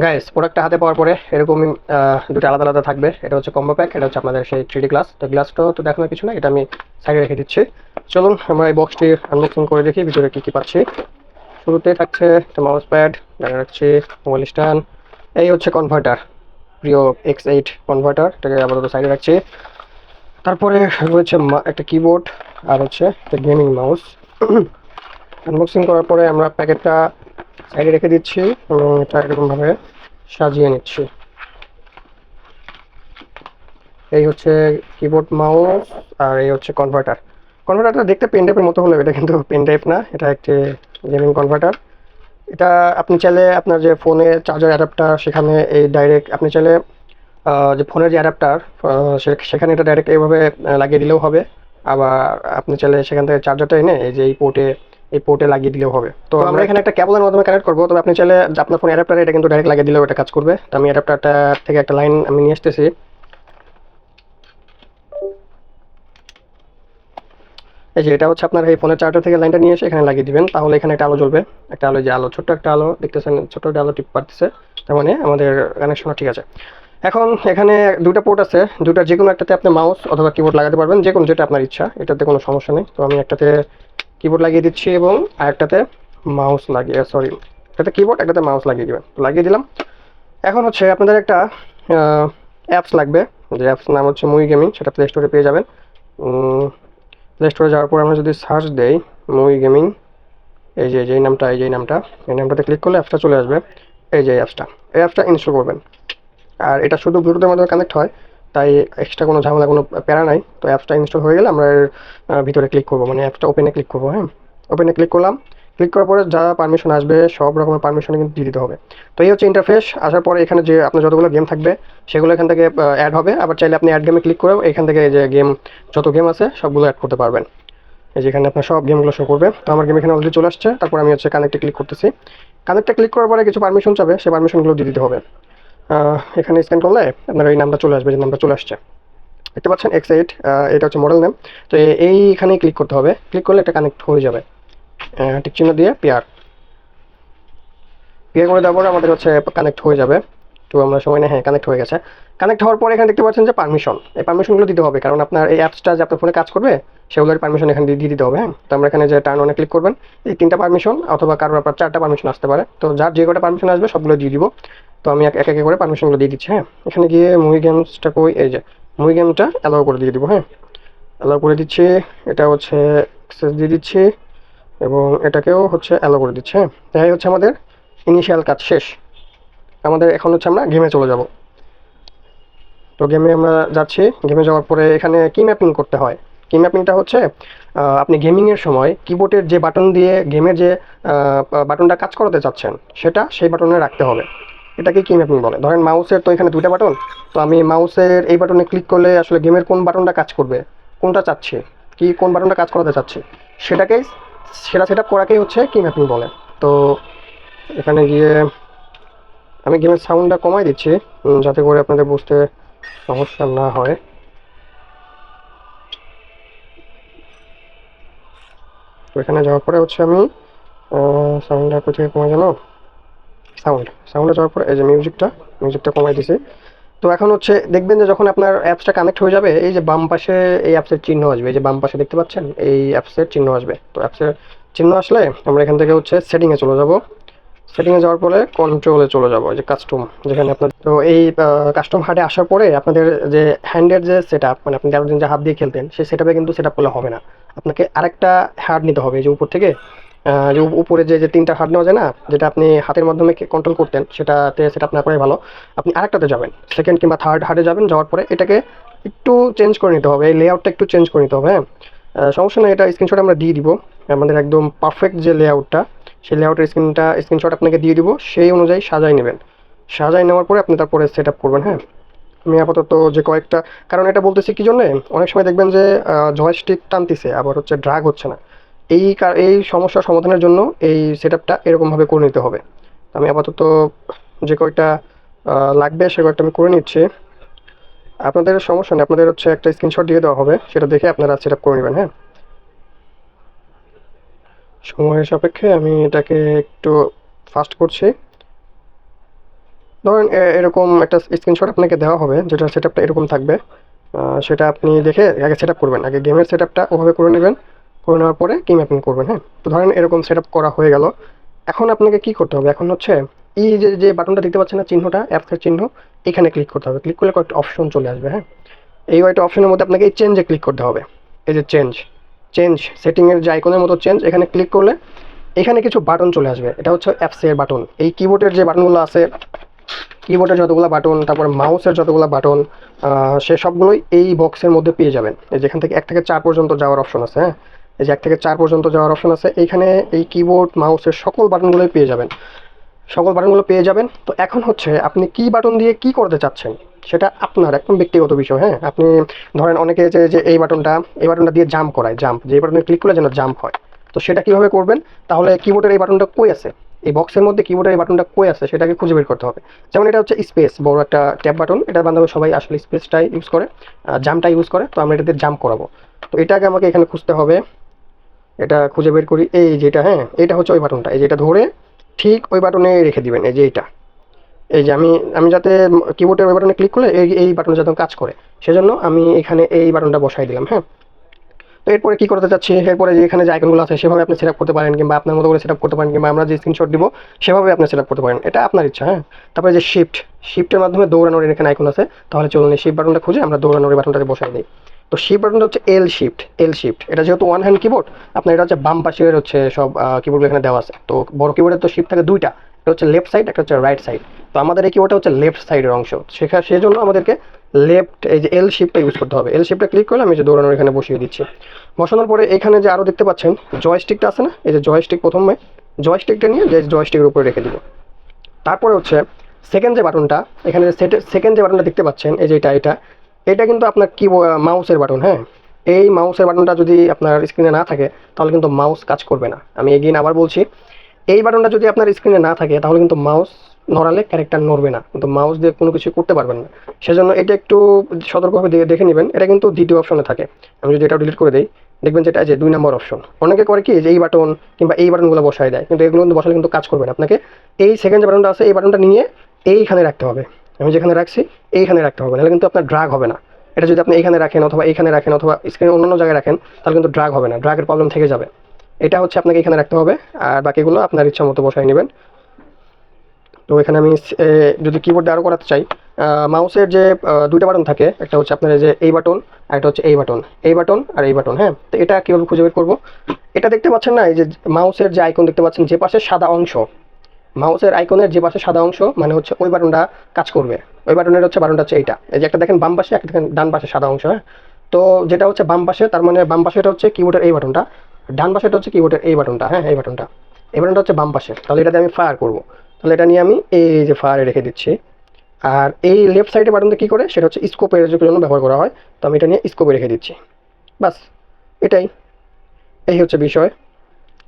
Guys প্রোডাক্টটা হাতে পাওয়ার পরে এরকমই দুটো আলাদা আলাদা থাকবে। এটা হচ্ছে কম্বো প্যাক এটা হচ্ছে আপনাদের সেই থ্রি গ্লাস তো গ্লাসটাও তো দেখানোর কিছু না এটা আমি সাইডে রেখে দিচ্ছি। চলুন, আমরা এই বক্সটি আনবক্সিং করে দেখি, ভিতরে কী কী পাচ্ছি। শুরুতে থাকছে একটা মাউস প্যাড দেখা রাখছি মোবাইল স্ট্যান্ড এই হচ্ছে কনভার্টার প্রিয় এক্স এইট কনভার্টার এটাকে আপাতত সাইডে রাখছি। তারপরে রয়েছে একটা কিবোর্ড আর হচ্ছে একটা গেমিং মাউস আনবক্সিং করার পরে আমরা প্যাকেটটা সাইডে রেখে দিচ্ছি এবং এটা এরকমভাবে সাজিয়ে নিচ্ছি। এই হচ্ছে কিবোর্ড মাউস আর এই হচ্ছে কনভার্টার কনভার্টারটা দেখতে পেন টাইপের মতো হলেও এটা কিন্তু পেন টাইপ না, এটা একটি গেমিং কনভার্টার এটা আপনি চাইলে আপনার যে ফোনে চার্জার অ্যাডাপ্টার সেখানে এই ডাইরেক্ট আপনি চাইলে যে ফোনের যে অ্যাডাপ্টার সেখানে এটা ডাইরেক্ট এইভাবে লাগিয়ে দিলেও হবে। আবার আপনি চাইলে সেখান থেকে চার্জারটা এনে এই যে এই পোর্টে এই পোর্টে লাগিয়ে দিলেও হবে। তো আমরা এখানে একটা কেবলের মাধ্যমে কানেক্ট করব। তবে আপনি চাইলে আপনার ফোন অ্যাডাপ্টারে এটা কিন্তু ডাইরেক্ট লাগিয়ে দিলেও এটা কাজ করবে। তো আমি অ্যাডাপ্টারটা থেকে একটা লাইন আমি নিয়ে আসতেছি। এই যে এটা হচ্ছে আপনার এই ফোনের চার্জার থেকে লাইনটা নিয়ে এসে এখানে লাগিয়ে দিবেন। তাহলে এখানে একটা আলো জ্বলবে। একটা আলো যে আলো ছোট্ট একটা আলো। দেখতেছেন ছোট্ট একটা আলো টিপ পারতেছে তার মানে আমাদের কানেকশনটা ঠিক আছে। এখন এখানে দুটো পোর্ট আছে। দুটার যে কোনো একটাতে আপনি মাউস অথবা কিবোর্ড লাগাতে পারবেন। যে কোনো যেটা আপনার ইচ্ছা। এটাতে কোনো সমস্যা নেই। তো আমি একটাতে কিবোর্ড লাগিয়ে দিচ্ছি এবং আরেকটাতে মাউস লাগিয়ে সরি একটাতে কিবোর্ড একটাতে মাউস লাগিয়ে দেবেন। লাগিয়ে দিলাম। এখন হচ্ছে আপনাদের একটা অ্যাপস লাগবে। যে অ্যাপস নাম হচ্ছে মুই গেমিং সেটা প্লে স্টোরে পেয়ে যাবেন। প্লে স্টোরে যাওয়ার পর আমরা যদি সার্চ দেই মুই গেমিং এই যে যেই নামটা, এই যে নামটা, এই নামটাতে ক্লিক করলে অ্যাপসটা চলে আসবে। এই যে অ্যাপসটা এই অ্যাপসটা ইনস্টল করবেন। আর এটা শুধু ব্লুটুথের মাধ্যমে কানেক্ট হয়। তাই এক্সট্রা কোনো ঝামেলা, কোনো প্যারা নাই। তো অ্যাপসটা ইনস্টল হয়ে গেলে আমরা ভিতরে ক্লিক করব। মানে অ্যাপসটা ওপেনে ক্লিক করব হ্যাঁ? ওপেনে ক্লিক করলাম। ক্লিক করার পরে যা পারমিশন আসবে, সব রকমের পারমিশন কিন্তু দিয়ে দিতে হবে। তো এই হচ্ছে ইন্টারফেস আসার পরে এখানে যে আপনার যতগুলো গেম থাকবে, সেগুলো এখান থেকে অ্যাড হবে। আবার চাইলে আপনি অ্যাড গেমে ক্লিক করেও এখান থেকে যে গেম যত গেম আছে, সবগুলো অ্যাড করতে পারবেন। এই যে এখানে আপনার সব গেমগুলো শো করবে। তো আমার গেম এখানে অলরেডি চলে আসছে। তারপর আমি হচ্ছে কানেক্টে ক্লিক করতেছি। কানেক্টে ক্লিক করার পরে কিছু পারমিশন চাবে, সেই পারমিশনগুলো দিয়ে দিতে হবে। এখানে স্ক্যান করলে আপনার এই নামটা চলে আসবে, যে নামটা চলে আসছে। দেখতে পাচ্ছেন এক্স এইট এটা হচ্ছে মডেল নেম তো এইখানেই ক্লিক করতে হবে। ক্লিক করলে এটা কানেক্ট হয়ে যাবে। টিক চিহ্ন দিয়ে পেয়ার পেয়ার করে দেওয়ার পরে আমাদের হচ্ছে কানেক্ট হয়ে যাবে। তো আমরা সময় নেই হ্যাঁ কানেক্ট হয়ে গেছে। কানেক্ট হওয়ার পরে এখানে দেখতে পাচ্ছেন যে পারমিশন এই পারমিশনগুলো দিতে হবে, কারণ আপনার এই অ্যাপসটা যে আপনার ফোনে কাজ করবে, সেগুলোর পারমিশন এখানে দিয়ে দিতে হবে হ্যাঁ। তো আমরা এখানে যে টার্ন অনে ক্লিক করবেন, এই তিনটা পারমিশন অথবা কারোর আপনার চারটা পারমিশন আসতে পারে। তো যার যে কটা পারমিশন আসবে, সবগুলো দিয়ে দিব। তো আমি এক একে করে পারমিশনগুলো দিয়ে দিচ্ছি হ্যাঁ? এখানে গিয়ে মুভি গেমসটা কই? এই যে মুভি গেমটা অ্যালাউ করে দিয়ে দিব হ্যাঁ? অ্যালাউ করে দিচ্ছি, এটা হচ্ছে অ্যাক্সেস দিয়ে দিচ্ছি এবং এটাকেও হচ্ছে অ্যালাউ করে দিচ্ছে হ্যাঁ? তাই হচ্ছে আমাদের ইনিশিয়াল কাজ শেষ। আমাদের এখন হচ্ছে আমরা গেমে চলে যাব। তো গেমে আমরা যাচ্ছি। গেমে যাওয়ার পরে এখানে কি ম্যাপিং করতে হয়? কি ম্যাপিংটা হচ্ছে আপনি গেমিংয়ের সময় কিবোর্ডের যে বাটন দিয়ে গেমের যে বাটনটা কাজ করাতে চাচ্ছেন, সেটা সেই বাটনে রাখতে হবে। এটাকে কি ম্যাপিং বলে? ধরেন মাউসের তো এখানে দুইটা বাটন, তো আমি মাউসের এই বাটনে ক্লিক করলে আসলে গেমের কোন বাটনটা কাজ করবে, কোনটা চাচ্ছে, কি কোন বাটনটা কাজ করাতে চাচ্ছে সেটাকেই সেটা সেটা করাকেই হচ্ছে কি ম্যাপিং বলে। তো এখানে গিয়ে আমি গেমের সাউন্ডটা কমাই দিচ্ছি যাতে করে আপনাদের বুঝতে সমস্যা না হয়। তো এখানে যাওয়ার পরে হচ্ছে আমি সাউন্ডটা কোথায় কমে গেল সাউন্ড সাউন্ডে যাওয়ার পরে এই যে মিউজিকটা মিউজিকটা কমাই দিছি। তো এখন হচ্ছে দেখবেন যে যখন আপনার অ্যাপসটা কানেক্ট হয়ে যাবে, এই যে বাম পাশে এই অ্যাপসের চিহ্ন আসবে, এই যে বাম পাশে দেখতে পাচ্ছেন, এই অ্যাপসের চিহ্ন আসবে। তো অ্যাপসের চিহ্ন আসলে আমরা এখান থেকে হচ্ছে সেটিংয়ে চলে যাব। সেটিংয়ে যাওয়ার পরে কন্ট্রোলে চলে যাব যে কাস্টম যেখানে আপনার, তো এই কাস্টম হার্টে আসার পরে আপনাদের যে হ্যান্ডের যে সেট আপ মানে আপনি এতদিন যে হাত দিয়ে খেলতেন, সেই সেট আপে কিন্তু সেট আপ করলে হবে না। আপনাকে আরেকটা হার্ড নিতে হবে যে উপর থেকে। উপরে যে যে তিনটা হার্ড নেওয়া যায় না, যেটা আপনি হাতের মাধ্যমে কন্ট্রোল করতেন, সেটাতে সেটা আপনার করাই ভালো। আপনি আরেকটাতে যাবেন। সেকেন্ড কিংবা থার্ড হার্ডে যাবেন, যাওয়ার পরে এটাকে একটু চেঞ্জ করে নিতে হবে। এই লেআউটটা একটু চেঞ্জ করে নিতে হবে হ্যাঁ? সমস্যা নেই, এটা স্ক্রিনশট আমরা দিয়ে দিব। আমাদের একদম পারফেক্ট যে লেআউটটা সেই লেআউটের স্ক্রিনটা স্ক্রিনশট আপনাকে দিয়ে দিব। সেই অনুযায়ী সাজাই নেবেন। সাজাই নেওয়ার পরে আপনি তারপরে সেট আপ করবেন হ্যাঁ? আমি আপাতত যে কয়েকটা কারণ এটা বলতেছি কি জন্যে? অনেক সময় দেখবেন যে জয়স্টিক টানতিছে, আবার হচ্ছে ড্রাগ হচ্ছে না। এই এই সমস্যার সমাধানের জন্য এই সেট আপটা এরকমভাবে করে নিতে হবে। আমি আপাতত যে কয়েকটা লাগবে সে কয়েকটা আমি করে নিচ্ছি। আপনাদের সমস্যা নেই, আপনাদের হচ্ছে একটা স্ক্রিনশট দিয়ে দেওয়া হবে, সেটা দেখে আপনারা সেট আপ করে নেবেন হ্যাঁ? সময়ের সাপেক্ষে আমি এটাকে একটু ফাস্ট করছি। ধরেন এরকম একটা স্ক্রিনশট আপনাকে দেওয়া হবে, যেটা সেট আপটা এরকম থাকবে। সেটা আপনি দেখে আগে সেট আপ করবেন, আগে গেমের সেট আপটা ওভাবে করে নেবেন। করে নেওয়ার পরে গেম আপনি করবেন হ্যাঁ? তো ধরেন এরকম সেট করা হয়ে গেল। এখন আপনাকে কি করতে হবে? এখন হচ্ছে এই যে যে বাটনটা দেখতে পাচ্ছেন না, চিহ্নটা অ্যাপসের চিহ্ন, এখানে ক্লিক করতে হবে। ক্লিক করলে কয়েকটা অপশন চলে আসবে হ্যাঁ? এই কয়েকটা অপশনের মধ্যে আপনাকে এই চেঞ্জে ক্লিক করতে হবে। এই যে চেঞ্জ চেঞ্জ সেটিংয়ের যে আইকনের মতো চেঞ্জ এখানে ক্লিক করলে এখানে কিছু বাটন চলে আসবে। এটা হচ্ছে অ্যাপসের বাটন এই কিবোর্ডের যে বাটনগুলো আছে কিবোর্ডের যতগুলো বাটন তারপর মাউসের যতগুলো বাটন সে সবগুলোই এই বক্সের মধ্যে পেয়ে যাবেন। এই যেখান থেকে এক থেকে চার পর্যন্ত যাওয়ার অপশন আছে হ্যাঁ? এই যে এক থেকে চার পর্যন্ত যাওয়ার অপশন আছে। এইখানে এই কিবোর্ড মাউসের সকল বাটনগুলোই পেয়ে যাবেন। সকল বাটনগুলো পেয়ে যাবেন। তো এখন হচ্ছে আপনি কি বাটন দিয়ে কি করতে চাচ্ছেন, সেটা আপনার একদম ব্যক্তিগত বিষয় হ্যাঁ? আপনি ধরেন অনেকে যে যে এই বাটনটা এই বাটনটা দিয়ে জাম্প করায় জাম্প যে বাটনে ক্লিক করলে যেন জাম্প হয়। তো সেটা কীভাবে করবেন? তাহলে কিবোর্ডের এই বাটনটা কই আছে? এই বক্সের মধ্যে কিবোর্ডের এই বাটনটা কই আছে, সেটাকে খুঁজে বের করতে হবে। যেমন এটা হচ্ছে স্পেস বড় একটা ট্যাব বাটন এটা বান্ধবে সবাই আসলে স্পেসটাই ইউজ করে জামটা ইউজ করে। তো আমরা এটাতে জাম্প করাবো। তো এটাকে আমাকে এখানে খুঁজতে হবে। এটা খুঁজে বের করি, এই যেটা হ্যাঁ এটা হচ্ছে ওই বাটনটা এই যেটা ধরে ঠিক ওই বাটনে রেখে দিবেন, এই যে এইটা এই যে আমি আমি যাতে কিবোর্ডের ওই বাটনে ক্লিক করলে এই এই বাটন যাতে কাজ করে। সেজন্য আমি এখানে এই বাটনটা বসাই দিলাম হ্যাঁ। তো এরপরে কী করতে চাচ্ছি? এরপরে যে এখানে যে আইকনগুলো আছে, সেভাবে আপনি সেট করতে পারেন, কিংবা আপনার মতো করে সেট করতে পারেন, কিংবা আমরা যে স্ক্রিনশট দিব, সেভাবে আপনি সেট করতে পারেন। এটা আপনার ইচ্ছা হ্যাঁ। তারপরে যে শিফট শিফটের মাধ্যমে দৌড়ানোর এখানে আইকন আছে, তাহলে চলুন এই শিফট বাটনটা খুঁজে আমরা দৌড়ানোর বাটনটাতে বসাই দিই। তো শিফট বাটনটা হচ্ছে এল শিফট এল শিফট এটা যেহেতু ওয়ান হ্যান্ড কিবোর্ড আপনার এটা হচ্ছে বাম পাশের হচ্ছে সব কিবোর্ড এখানে দেওয়া আছে। তো বড় কিবোর্ডের তো শিফট থাকে দুইটা এটা হচ্ছে লেফট সাইড একটা হচ্ছে রাইট সাইড তো আমাদের এই কিবোর্ডটা হচ্ছে লেফট সাইডের অংশ। সেখানে সেই জন্য আমাদেরকে লেফট এই যে এল শিফটটা ইউজ করতে হবে। এল শিফটটা ক্লিক করলে আমি যে দৌড়ানোর এখানে বসিয়ে দিচ্ছি। বসানোর পরে এখানে যে আরও দেখতে পাচ্ছেন জয়স্টিকটা আছে না? এই যে জয়স্টিক প্রথমে জয়স্টিকটা নিয়ে যে জয়স্টিকের উপরে রেখে দিব। তারপরে হচ্ছে সেকেন্ড যে বাটনটা এখানে যে সেকেন্ড যে বাটনটা দেখতে পাচ্ছেন, এই যে এটা এটা এটা কিন্তু আপনার কি মাউসের বাটন হ্যাঁ? এই মাউসের বাটনটা যদি আপনার স্ক্রিনে না থাকে, তাহলে কিন্তু মাউস কাজ করবে না। আমি এগিয়ে আবার বলছি, এই বাটনটা যদি আপনার স্ক্রিনে না থাকে, তাহলে কিন্তু মাউস নড়ালে ক্যারেক্টার নড়বে না। কিন্তু মাউস দিয়ে কোনো কিছু করতে পারবেন না। সেজন্য এটা একটু সতর্কভাবে দেখে নেবেন। এটা কিন্তু দ্বিতীয় অপশনে থাকে। আমি যদি এটা ডিলিট করে দিই, দেখবেন যেটা যে দুই নম্বর অপশন অনেকে করে কি, যে এই বাটন কিংবা এই বাটনগুলো বসায় দেয়। কিন্তু এগুলো কিন্তু বসালে কিন্তু কাজ করবে না। আপনাকে এই সেকেন্ড যে বাটনটা আছে, এই বাটনটা নিয়ে এইখানে রাখতে হবে। আমি যেখানে রাখছি, এইখানে রাখতে হবে, নাহলে কিন্তু আপনার ড্রাগ হবে না। এটা যদি আপনি এইখানে রাখেন অথবা এইখানে রাখেন অথবা স্ক্রিনে অন্যান্য জায়গায় রাখেন, তাহলে কিন্তু ড্রাগ হবে না ড্রাগের প্রবলেম থেকে যাবে। এটা হচ্ছে আপনাকে এখানে রাখতে হবে, আর বাকিগুলো আপনার ইচ্ছা মতো বসাই নেবেন। তো এখানে আমি যদি কিবোর্ডে আরও করাতে চাই মাউসের যে দুইটা বাটন থাকে, একটা হচ্ছে আপনার যে এই বাটন আর একটা হচ্ছে এই বাটন এই বাটন আর এই বাটন হ্যাঁ? তো এটা কীভাবে খুঁজে বের করব? এটা দেখতে পাচ্ছেন না, এই যে মাউসের যে আইকন দেখতে পাচ্ছেন, যে পাশে সাদা অংশ। মাউসের আইকনের যে পাশে সাদা অংশ মানে হচ্ছে ওই বাটনটা কাজ করবে। ওই বাটনের হচ্ছে বাটনটা হচ্ছে এইটা। এই যে একটা দেখেন বাম পাশে, একটা দেখেন ডান পাশে সাদা অংশ হ্যাঁ? তো যেটা হচ্ছে বাম পাশে, তার মানে বাম পাশে এটা হচ্ছে কিবোর্ডের এই বাটনটা। ডান পাশেটা হচ্ছে কিবোর্ডের এই বাটনটা হ্যাঁ এই বাটনটা। এই বাটনটা হচ্ছে বাম পাশে। তাহলে এটাতে আমি ফায়ার করব। তাহলে এটা নিয়ে আমি এই যে ফায়ারে রেখে দিচ্ছি। আর এই লেফট সাইডে বাটনটা কী করে? সেটা হচ্ছে স্কোপের জন্য ব্যবহার করা হয়। তো আমি এটা নিয়ে স্কোপে রেখে দিচ্ছি। বাস এটাই। এই হচ্ছে বিষয়।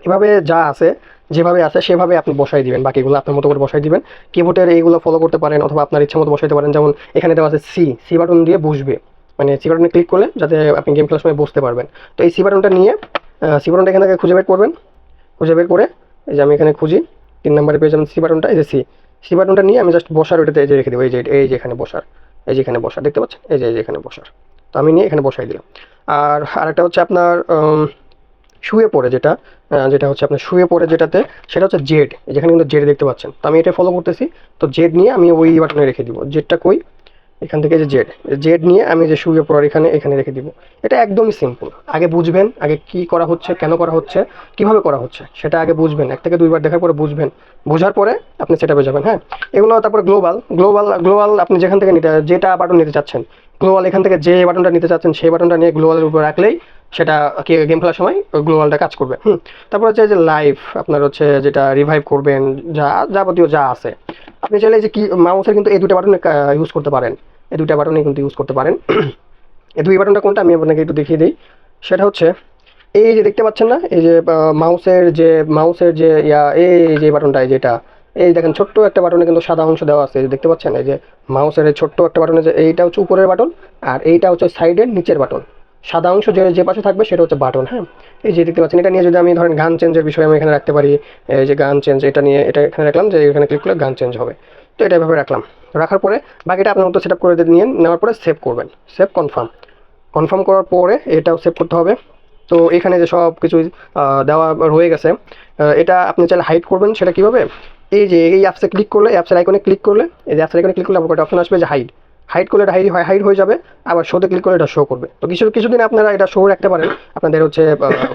এভাবে যা আছে যেভাবে আছে, সেভাবে আপনি বসাই দিবেন। বাকিগুলো আপনার মতো করে বসাই দিবেন। কিবোর্ডের এইগুলো ফলো করতে পারেন অথবা আপনার ইচ্ছা মতো বসাইতে পারেন। যেমন এখানে দেওয়া আছে সি সি বাটন দিয়ে বসবে। মানে সি বাটনে ক্লিক করলে যাতে আপনি গেম খেলার সময় বসতে পারবেন। তো এই সি বাটনটা নিয়ে সি বাটনটা এখানে থেকে খুঁজে বের করবেন। খুঁজে বের করে, এই যে আমি এখানে খুঁজি, তিন নম্বরে পেয়ে যাবেন সি বাটনটা এই যে সি সি বাটনটা নিয়ে আমি জাস্ট বসার ওইটাতে এই যে রেখে দেবো। এই যে এই যে এখানে বসার, এই যে এখানে বসার, দেখতে পাচ্ছেন? এই যে এই যে এখানে বসার। তো আমি নিয়ে এখানে বসাই দিলাম। আর আরেকটা হচ্ছে আপনার শুয়ে পড়ে যেটা যেটা হচ্ছে আপনার শুয়ে পড়ে যেটাতে, সেটা হচ্ছে জেড যেখানে কিন্তু জেড দেখতে পাচ্ছেন। তো আমি এটা ফলো করতেছি, তো জেড নিয়ে আমি ওই বাটনে রেখে দিব। জেডটা কই? এখান থেকে যে জেড জেড নিয়ে আমি যে শুয়ে পড়ার এখানে এখানে রেখে দিব। এটা একদমই সিম্পল আগে বুঝবেন, আগে কি করা হচ্ছে, কেন করা হচ্ছে, কীভাবে করা হচ্ছে, সেটা আগে বুঝবেন। এক থেকে দুইবার দেখার পরে বুঝবেন। বোঝার পরে আপনি সেটা যাবেন হ্যাঁ? এগুলো তারপরে গ্লোবাল গ্লোবাল গ্লোবাল আপনি যেখান থেকে নিতে, যেটা বাটন নিতে চাচ্ছেন গ্লোবাল এখান থেকে যে বাটনটা নিতে চাচ্ছেন, সেই বাটনটা নিয়ে গ্লোবালের উপর রাখলেই সেটা গেম খেলার সময় গ্লোবালটা কাজ করবে। হুম, তারপর হচ্ছে যে লাইভ আপনার হচ্ছে যেটা রিভাইভ করবেন, যা, যাবতীয় যা আছে। আপনি চাইলে যে কি মাউসের কিন্তু এই দুটো বাটনে ইউজ করতে পারেন। এই দুইটা বাটনে কিন্তু ইউজ করতে পারেন। এই দুই বাটনটা কোনটা, আমি আপনাকে একটু দেখিয়ে দিই। সেটা হচ্ছে, এই যে দেখতে পাচ্ছেন না, এই যে মাউসের যে মাউসের যে ইয়া, এই যে বাটনটা যেটা, এই দেখেন ছোট্ট একটা বাটনে কিন্তু সাদা অংশ দেওয়া আছে দেখতে পাচ্ছেন, এই যে মাউসের ছোট্ট একটা বাটনে যে, এইটা হচ্ছে উপরের বাটন আর এইটা হচ্ছে সাইডের নিচের বাটন সাদা অংশ যে যে পাশে থাকবে সেটা হচ্ছে বাটন হ্যাঁ? এই যে দেখতে পাচ্ছেন, এটা নিয়ে যদি আমি ধরেন গান চেঞ্জের বিষয়ে আমি এখানে রাখতে পারি, এই যে গান চেঞ্জ, এটা নিয়ে এটা এখানে রাখলাম, যে এখানে ক্লিক করলে গান চেঞ্জ হবে। তো এটা এভাবে রাখলাম। রাখার পরে বাকিটা আপনার মতো সেট আপ করে নিয়ে নেওয়ার পরে সেভ করবেন। সেভ কনফার্ম কনফার্ম করার পরে এটাও সেভ করতে হবে। তো এখানে যে সব কিছু দেওয়া রয়ে গেছে এটা আপনি চাইলে হাইড করবেন, সেটা কীভাবে? এই যে এই অ্যাপসে ক্লিক করলে অ্যাপসের আইকনে ক্লিক করলে, এই যে অ্যাপসের আইকনে ক্লিক করলে আপনার একটা অপশন আসবে? যে হাইড হাইড করলে এটা হাইড হয় হাইড হয়ে যাবে, আবার শোতে ক্লিক করলে এটা শো করবে। তো কিছু, কিছুদিন আপনারা এটা শো রাখতে পারেন, আপনাদের হচ্ছে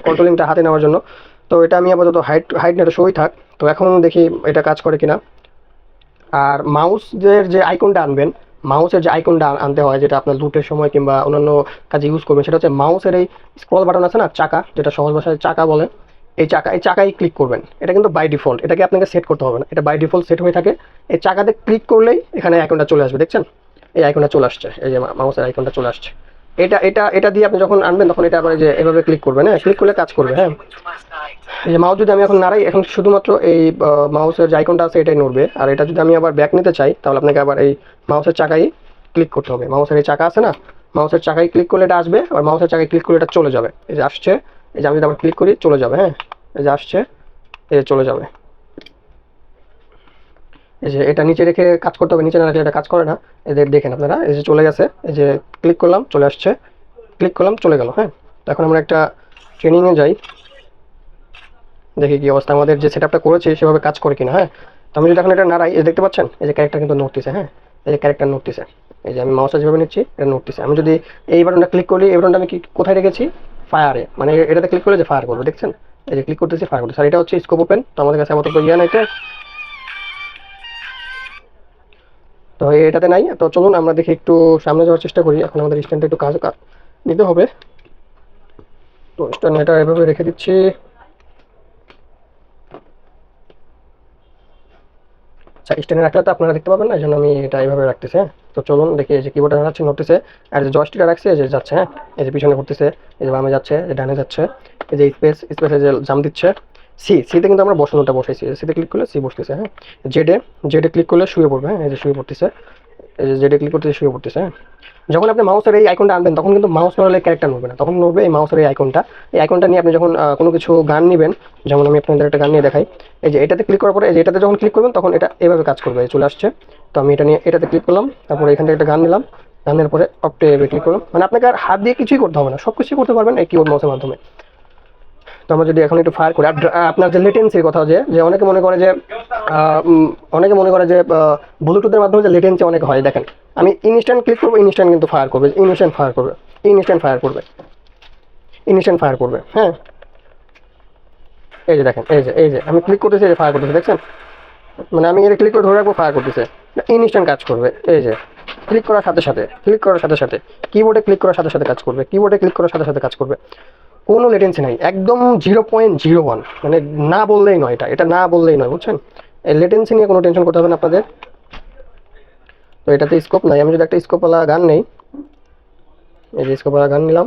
কন্ট্রোলিংটা হাতে নেওয়ার জন্য। তো এটা আমি আপাতত হাইড না, এটা শোই থাক। তো এখন দেখি এটা কাজ করে কিনা। আর মাউসের যে আইকনটা আনবেন মাউসের যে আইকনটা আনতে হয়, যেটা আপনার লুটের সময় কিংবা অন্যান্য কাজে ইউজ করবেন, সেটা হচ্ছে মাউসের এই স্ক্রল বাটন আছে না, চাকা, যেটা সহজ ভাষায় চাকা বলে, এই চাকা, এই চাকায় ক্লিক করবেন। এটা কিন্তু বাই ডিফল্ট এটাকে আপনাকে সেট করতে হবে না। এটা বাই ডিফল্ট সেট হয়ে থাকে। এই চাকাতে ক্লিক করলেই এখানে আইকনটা চলে আসবে, দেখছেন? এই আইকনটা চলে আসছে, এই যে মাউসের আইকনটা চলে আসছে। এটা এটা এটা দিয়ে আপনি যখন আনবেন, তখন এটা আবার এই যে এভাবে ক্লিক করবেন হ্যাঁ? ক্লিক করলে কাজ করবে হ্যাঁ? এই যে মাউস যদি আমি এখন নাড়াই, এখন শুধুমাত্র এই মাউসের যে আইকনটা আছে, এটাই নড়বে। আর এটা যদি আমি আবার ব্যাক নিতে চাই, তাহলে আপনাকে আবার এই মাউসের চাকাই ক্লিক করতে হবে। মাউসের এই চাকা আছে না? মাউসের চাকায় ক্লিক করলে এটা আসবে আর মাউসের চাকায় ক্লিক করলে এটা চলে যাবে। এই যে আসছে, এই যে আমি যদি আবার ক্লিক করি, চলে যাবে হ্যাঁ? এই যে আসছে, এই যে চলে যাবে। এই যে এটা নিচে রেখে কাজ করতে হবে, নিচে না রাখলে এটা কাজ করে না। এদের দেখেন আপনারা, এই যে চলে গেছে, এই যে ক্লিক করলাম, চলে আসছে। ক্লিক করলাম, চলে গেল হ্যাঁ? তো এখন আমরা একটা ট্রেনিংয়ে যাই। দেখি কি অবস্থা, আমাদের যে সেট আপটা করেছি, সেভাবে কাজ করে কিনা হ্যাঁ? তো আমি যদি এখন এটা নাড়াই, এই দেখতে পাচ্ছেন? এই যে ক্যারেক্টার কিন্তু নড়তেছে হ্যাঁ? এই যে ক্যারেক্টার নড়তেছে। এই যে আমি মাউসটা যেভাবে নিচ্ছি, এটা নড়তেছে। আমি যদি এই বাটনটা ক্লিক করি, এই বাটনটা আমি কি কোথায় রেখেছি? ফায়ারে মানে এটাতে ক্লিক করলে যে ফায়ার করবে, দেখছেন? এই যে ক্লিক করতেছি ফায়ার করতেছে। আর এটা হচ্ছে স্কোপ ওপেন তো আমাদের কাছে মতো ইয়ে নাই তো এটাতে নাই। তো চলুন আমরা দেখি একটু সামনে যাওয়ার চেষ্টা করি। এখন আমাদের স্ট্যান্ডটা একটু কাজ নিতে হবে। তো স্ট্যান্ড এটা এভাবে রেখে দিচ্ছি। আচ্ছা স্ট্যান্ডে রাখলে তো আপনারা দেখতে পাবেন না, এই জন্য আমি এটা এইভাবে রাখতেছি হ্যাঁ। তো চলুন দেখি এই যে কিবোর্ডে রাখছি নড়তেছে আর যে জয়স্টিকটা রাখছে, এই যে যাচ্ছে হ্যাঁ। এই যে পিছনে ঘুরতেছে, এই যে বামে যাচ্ছে, এই যে ডানে যাচ্ছে। এই যে স্পেস স্পেসে যে জাম দিচ্ছে সি সিতে কিন্তু আমরা বসানোটা বসাইছি। সিতে ক্লিক করলে সি বসতেছে হ্যাঁ? জেডে জেডে ক্লিক করলে শুয়ে পড়বে হ্যাঁ? এই যে শুয়ে পড়তেছে। এই যে জেডে ক্লিক করতে শুয়ে পড়তেছে হ্যাঁ? যখন আপনি মাউসের এই আইকনটা আনবেন, তখন কিন্তু মাউস নড়লে ক্যারেক্টার নড়বে না। তখন নড়বে এই মাউসের এই আইকনটা এই আইকনটা নিয়ে আপনি যখন কোনো কিছু গান নেবেন, যেমন আমি আপনাদের একটা গান নিয়ে দেখাই। এই যে এটাতে ক্লিক করার পরে, এই যে এটাতে যখন ক্লিক করবেন, তখন এটা এভাবে কাজ করবে চলে আসছে। তো আমি এটা নিয়ে, এটাতে ক্লিক করলাম, তারপরে এখান থেকে একটা গান নিলাম। গানের পরে অপটে ক্লিক করলাম। মানে আপনাকে আর হাত দিয়ে কিছুই করতে হবে না সব কিছুই করতে পারবেন এই কিবোর্ড মাউসের মাধ্যমে। তো আমরা যদি এখন একটু ফায়ার করি। আপনার যে লেটেন্সির কথা যে যে অনেকে মনে করে যে অনেকে মনে করে যে ব্লুটুথের মাধ্যমে যে লেটেন্সি অনেক হয়, দেখেন। আমি ইনস্ট্যান্ট ক্লিক করব ইনস্ট্যান্ট কিন্তু ফায়ার করবে। ইনস্ট্যান্ট ফায়ার করবে। ইনস্ট্যান্ট ফায়ার করবে। ইনস্ট্যান্ট ফায়ার করবে। হ্যাঁ? এই যে দেখেন, এই যে এই যে, আমি ক্লিক করতেছি, এই যে ফায়ার করতেছে, দেখছেন? মানে আমি এটা ক্লিক করে ধরে রাখব ফায়ার করতেছে। ইনস্ট্যান্ট কাজ করবে। এই যে ক্লিক করার সাথে সাথে ক্লিক করার সাথে সাথে কিবোর্ডে ক্লিক করার সাথে সাথে কাজ করবে কিবোর্ডে ক্লিক করার সাথে সাথে কাজ করবে। কোনো লেটেন্সি নাই, একদম জিরো পয়েন্ট জিরো ওয়ান মানে না বললেই নয় এটা এটা না বললেই নয়, বুঝছেন? এই লেটেন্সি নিয়ে কোনো টেনশন করতে হবে না আপনাদের। তো এটাতে স্কোপ নাই, আমি যদি একটা স্কোপওয়ালা গান নেই, এই যে স্কোপওয়ালা গান নিলাম,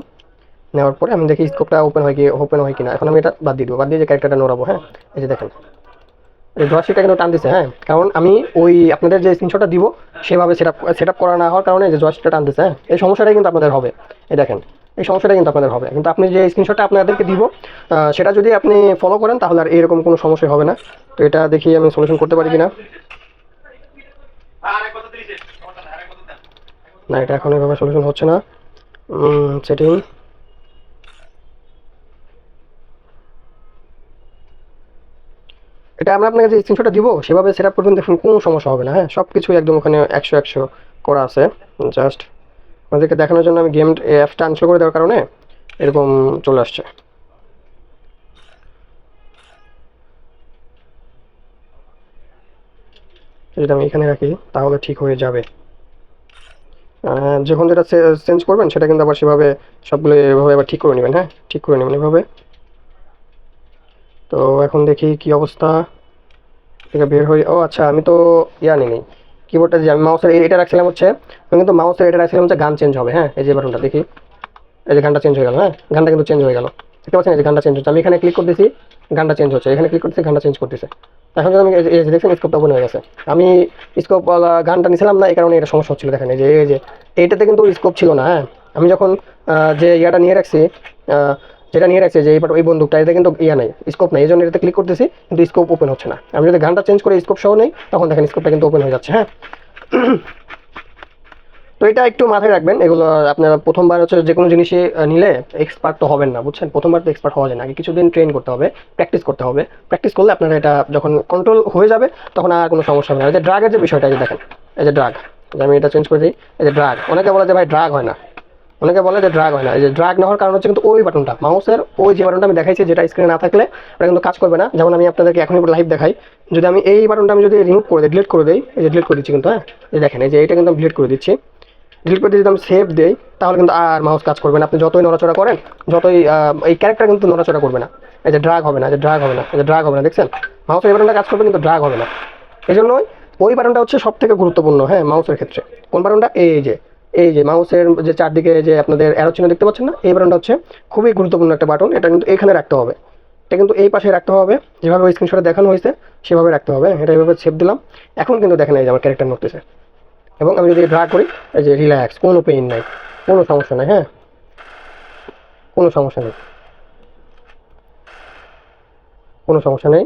নেওয়ার পরে আমি দেখি স্কোপটা ওপেন হয় কি ওপেন হয় কিনা। এখন আমি এটা বাদ দিয়ে দেবো, বাদ দিয়ে যে ক্যারেক্টারটা নড়াবো হ্যাঁ? এই যে দেখেন। এই জয়স্টিকটা কিন্তু টান দিছে হ্যাঁ? কারণ আমি ওই আপনাদের যে স্ক্রিনশটটা দিব, সেভাবে সেট আপ সেট আপ করা না হওয়ার কারণে যে জয়স্টিকটা টান দিছে হ্যাঁ? এই সমস্যাটাই কিন্তু আপনাদের হবে। এই দেখেন এই সমস্যাটা কিন্তু আপনাদের হবে। কিন্তু আপনি যে স্ক্রিনশটটা আপনাদেরকে দিব সেটা যদি আপনি ফলো করেন, তাহলে আর এরকম কোনো সমস্যা হবে না। তো এটা দেখি আমি সলিউশন করতে পারি কিনা? না, এটা এখন এভাবে সলিউশন হচ্ছে না। সেটিং এটা আমরা আপনাকে যে স্ক্রিনশটটা দিব, সেভাবে সেট আপ করবেন দেখুন, কোনো সমস্যা হবে না। হ্যাঁ সব কিছুই একদম ওখানে একশো একশো করা আছে। জাস্ট আমাদেরকে দেখানোর জন্য আমি গেম অ্যাপসটা আনস্টল করে দেওয়ার কারণে এরকম চলে আসছে। যদি আমি এখানে রাখি, তাহলে ঠিক হয়ে যাবে। যখন যেটা চেঞ্জ করবেন, সেটা কিন্তু আবার সেভাবে সবগুলো এভাবে আবার ঠিক করে নেবেন হ্যাঁ? ঠিক করে নেবেন এভাবে। তো এখন দেখি কি অবস্থা। থেকে বের হয়ে ও আচ্ছা আমি তো ইয়া নিই কিবোর্ডটা যে আমি মাউসের এটা রাখছিলাম হচ্ছে, আমি কিন্তু মাউসের এটা রাখছিলাম হচ্ছে গান চেঞ্জ হবে হ্যাঁ? এই যে বাটনটা দেখি। এই যে গানটা চেঞ্জ হয়ে গেল হ্যাঁ? গানটা কিন্তু চেঞ্জ হয়ে গেল। দেখতে পাচ্ছেন? এই যে গানটা চেঞ্জ হচ্ছে। আমি এখানে ক্লিক করতেছি, গানটা চেঞ্জ হচ্ছে। এখানে ক্লিক করতেছি, গানটা চেঞ্জ করতেছে। এখন আমি এই যে- দেখছেন স্কোপটা ওপেন হয়ে গেছে। আমি স্কোপ গানটা নিছিলাম না, এই কারণে এটা সমস্যা হচ্ছিল, দেখেন। এই যে এই যে এইটাতে কিন্তু স্কোপ ছিল না হ্যাঁ? আমি যখন যে ইয়াটা নিয়ে রাখছি যেটা নিয়ে রাখছে যে, এই এই বন্দুকটা এটা কিন্তু ইয়া নাই স্কোপ নাই, এই জন্য এটাতে ক্লিক করতেছি, কিন্তু স্কোপ ওপেন হচ্ছে না। আমি যদি গানটা চেঞ্জ করে স্কোপ সহ নেই, তখন দেখেন স্কোপটা কিন্তু ওপেন হয়ে যাচ্ছে হ্যাঁ? তো এটা একটু মাথায় রাখবেন, এগুলো আপনারা প্রথমবার হচ্ছে যে কোনো জিনিসে নিলে এক্সপার্ট তো হবেন না, বুঝছেন? প্রথমবার তো এক্সপার্ট হওয়া যায় না, আগে কিছুদিন ট্রেন করতে হবে প্র্যাকটিস করতে হবে। প্র্যাকটিস করলে আপনারা এটা যখন কন্ট্রোল হয়ে যাবে, তখন আর কোনো সমস্যা হবে না। এই যে ড্রাগের যে বিষয়টা, এই যে দেখেন, এই যে ড্রাগ আমি এটা চেঞ্জ করে দিই, এই যে ড্রাগ অনেকে বলে যে ভাই ড্রাগ হয় না। অনেকে বলে যে ড্রাগ হয় না। যে ড্রাগ না হওয়ার কারণ হচ্ছে কিন্তু ওই বাটনটা মাউসের ওই যে বাটনটা আমি দেখাইছি, যেটা স্ক্রিনে না থাকলে ওটা কিন্তু কাজ করবে না। যেমন আমি আপনাদেরকে এখনই লাইভ দেখাই। যদি আমি এই বাটনটা আমি যদি রিমুভ করে দিই ডিলিট করে দিই, এই যে ডিলিট করে দিচ্ছি কিন্তু হ্যাঁ? এই দেখেন, এই যে এটা কিন্তু আমি ডিলিট করে দিচ্ছি। ডিলিট করে যদি আমি সেভ দেই, তাহলে কিন্তু আর মাউস কাজ করবে না। আপনি যতই নড়াচড়া করেন, যতই এই ক্যারেক্টার কিন্তু নড়াচড়া করবে না। এই যে ড্রাগ হবে না যে ড্রাগ হবে না, এই যে ড্রাগ হবে না, দেখছেন? মাউসের এই বাটনটা কাজ করবে কিন্তু ড্রাগ হবে না। এই জন্যই ওই বাটনটা হচ্ছে সব থেকে গুরুত্বপূর্ণ হ্যাঁ মাউসের ক্ষেত্রে। কোন বাটনটা এই যে এই যে মাউসের যে চারদিকে যে আপনাদের অ্যারো চিহ্ন দেখতে পাচ্ছেন না, এই বাটনটা হচ্ছে খুবই গুরুত্বপূর্ণ একটা বাটন এটা কিন্তু এখানে রাখতে হবে। এটা কিন্তু এই পাশে রাখতে হবে, যেভাবে স্ক্রিনশটে দেখানো হয়েছে, সেভাবে রাখতে হবে, এটা এইভাবে সেভ দিলাম। এখন কিন্তু দেখেন এই যে আমার ক্যারেক্টার নড়তেছে। এবং আমি যদি ড্রা করি, এই যে রিল্যাক্স কোনো পেইন নাই, কোনো সমস্যা নাই হ্যাঁ? কোনো সমস্যা নেই। কোনো সমস্যা নেই,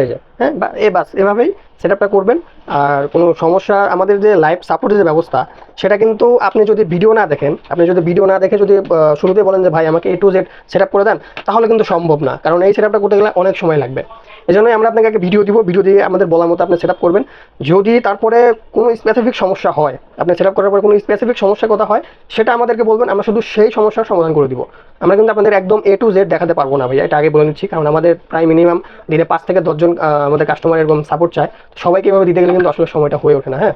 এই যে হ্যাঁ বা, এ বাস, এভাবেই সেট আপটা করবেন। আর কোনো সমস্যা, আমাদের যে লাইভ সাপোর্টের যে ব্যবস্থা, সেটা কিন্তু আপনি যদি ভিডিও না দেখেন, আপনি যদি ভিডিও না দেখে যদি শুরুতে বলেন যে, ভাই, আমাকে এ টু জেড সেট করে দেন, তাহলে কিন্তু সম্ভব না। কারণ এই সেট করতে গেলে অনেক সময় লাগবে। এই জন্যই আমরা আপনাকে আগে ভিডিও দিব। ভিডিও দিয়ে আমাদের বলার মতো আপনি সেট করবেন। যদি তারপরে কোনো স্পেসিফিক সমস্যা হয়, আপনি সেট করার পরে কোনো স্পেসিফিক সমস্যার কথা হয়, সেটা আমাদেরকে বলবেন। আমরা শুধু সেই সমস্যার সমাধান করে দিব। আমরা কিন্তু আপনাদের একদম এ টু জেড দেখাতে পারব না ভাই এটা আগে বলে নিচ্ছি। কারণ আমাদের প্রায় মিনিমাম দিনে পাঁচ থেকে দশজন আমাদের কাস্টমার এরকম সাপোর্ট চায়। সবাইকে এভাবে দিতে গেলে কিন্তু আসলে সময়টা হয়ে ওঠে না হ্যাঁ?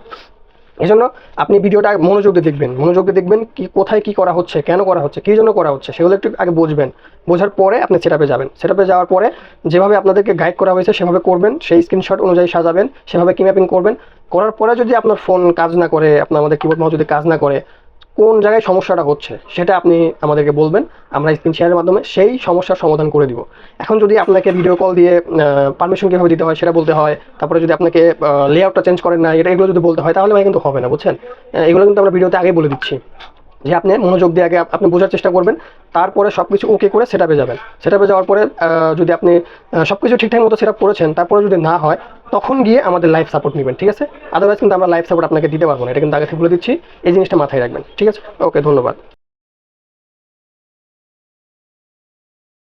এই জন্য আপনি ভিডিওটা মনোযোগ দিয়ে দেখবেন, মনোযোগ দিয়ে দেখবেন কি, কোথায় কি করা হচ্ছে, কেন করা হচ্ছে, কী জন্য করা হচ্ছে, সেগুলো একটু আগে বুঝবেন। বোঝার পরে আপনি সেটাপে যাবেন। সেটাপে যাওয়ার পরে যেভাবে আপনাদেরকে গাইড করা হয়েছে, সেভাবে করবেন, সেই স্ক্রিনশট অনুযায়ী সাজাবেন, সেভাবে কি ম্যাপিং করবেন। করার পরে যদি আপনার ফোন কাজ না করে, আপনার আমাদের কিবোর্ড মাউস যদি কাজ না করে কোন জায়গায় সমস্যাটা হচ্ছে সেটা আপনি আমাদেরকে বলবেন। আমরা স্ক্রিন শেয়ারের মাধ্যমে সেই সমস্যার সমাধান করে দিব। এখন যদি আপনাকে ভিডিও কল দিয়ে পারমিশন কীভাবে দিতে হয় সেটা বলতে হয়, তারপরে যদি আপনাকে লেআউটটা চেঞ্জ করেন না, এটা এগুলো যদি বলতে হয়, তাহলে কিন্তু হবে না, বুঝছেন? এগুলো কিন্তু আমরা ভিডিওতে আগে বলে দিচ্ছি। যে আপনি মনোযোগ দিয়ে আগে আপনি বোঝার চেষ্টা করবেন, তারপরে সব কিছু ওকে করে সেটাপে যাবেন। সেটাপে যাওয়ার পরে যদি আপনি সব কিছু ঠিকঠাক মতো সেট করেছেন, তারপরে যদি না হয় তখন গিয়ে আমাদের লাইফ সাপোর্ট নেবেন, ঠিক আছে? আদারওয়াইজ কিন্তু আমরা লাইফ সাপোর্ট আপনাকে দিতে পারব না, এটা কিন্তু আগে থেকে বলে দিচ্ছি। এই জিনিসটা মাথায় রাখবেন, ঠিক আছে? ওকে ধন্যবাদ।